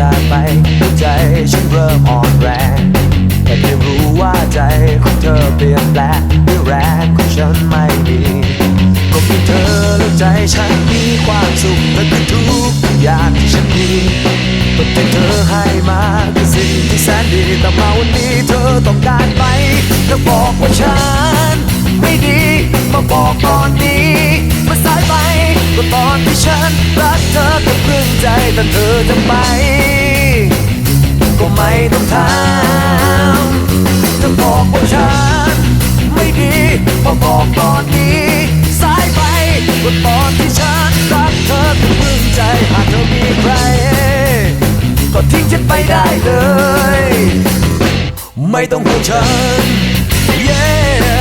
จากไปใจฉันเริ่มอ่อนแรงแต่ไม่รู้ว่าใจของเธอเปลี่ยนแปลงด้วยแรงของฉันไม่ดีก็เพีเธอแล้วใจฉันมีความสุขและทุกอย่างที่ฉันมีก็แต่เธอให้มาคือสิ่งที่แสนดีแต่มาวันนี้เธอต้องการไปแล้บอกว่าฉันไม่ดีมาบอกตอนนี้ ก็ตอนที่ฉันรักเธอก็ครึ่งใจแต่เธอจะไป ก็ไม่ต้องถามเธอบอกว่าฉันไม่ดีพอบอกตอนนี้สายไปก็ตอนที่ฉันรักเธอก็ปลื้มใจหากเธอมีใคร ก็ทิ้งฉันไปได้เลย ไม่ต้องห่วงฉัน yeah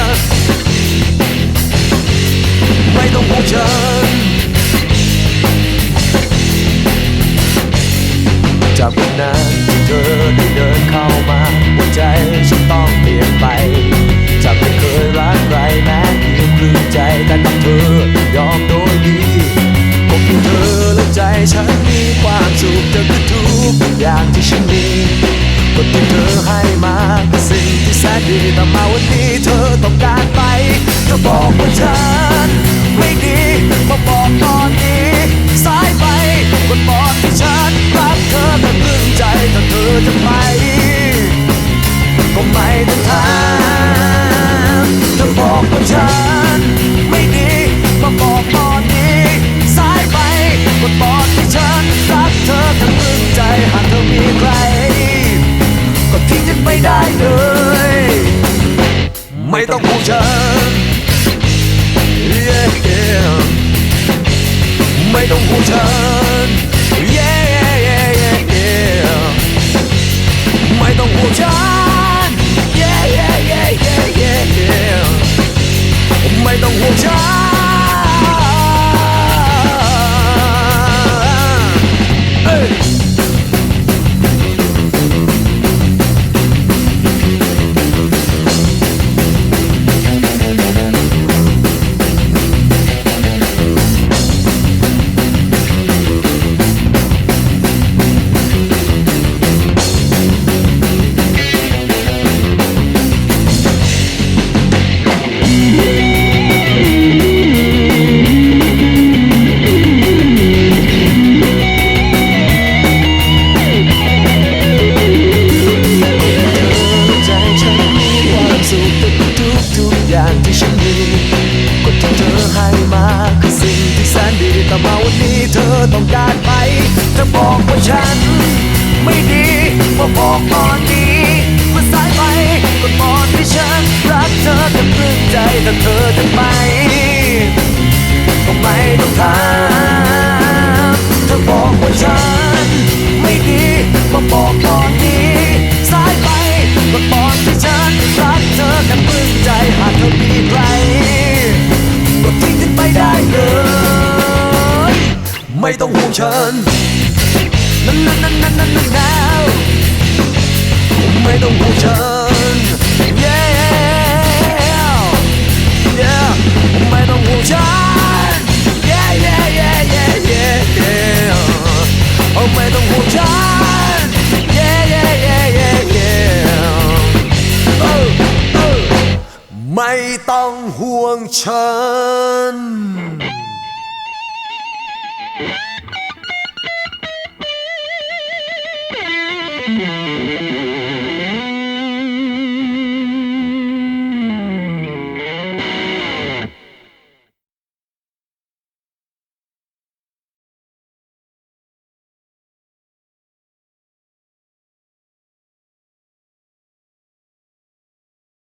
ไม่ต้องห่วงฉัน นั้นที่เธอได้เดินเข้ามาหัวใจฉันต้องเปลี่ยนไป จากไม่เคยรักใครแม้เพียงครึ่งใจแต่กับเธอยอมโดยดีพบเธอแล้วใจฉันมีความสุขเธอคือทุกอย่างที่ฉันมีก็ที่เธอให้มาคือสิ่งที่แสนดีแต่มาวันนี้เธอต้องการไปเธอบอกว่าฉันไไต้องการไปเธอบอกว่าฉัน ไม่ดีว่าบอกตอ ไม่ต้องห่วงฉันนั่นนั่นนั่นนั่นนั่นนั่นแล้วไม่ต้องห่วงฉัน yeah yeah ไม่ต้องห่วงฉัน yeah yeah yeah yeah yeah yeah ไม่ต้องห่วงฉัน yeah yeah yeah yeah yeah ไม่ต้องห่วงฉัน Música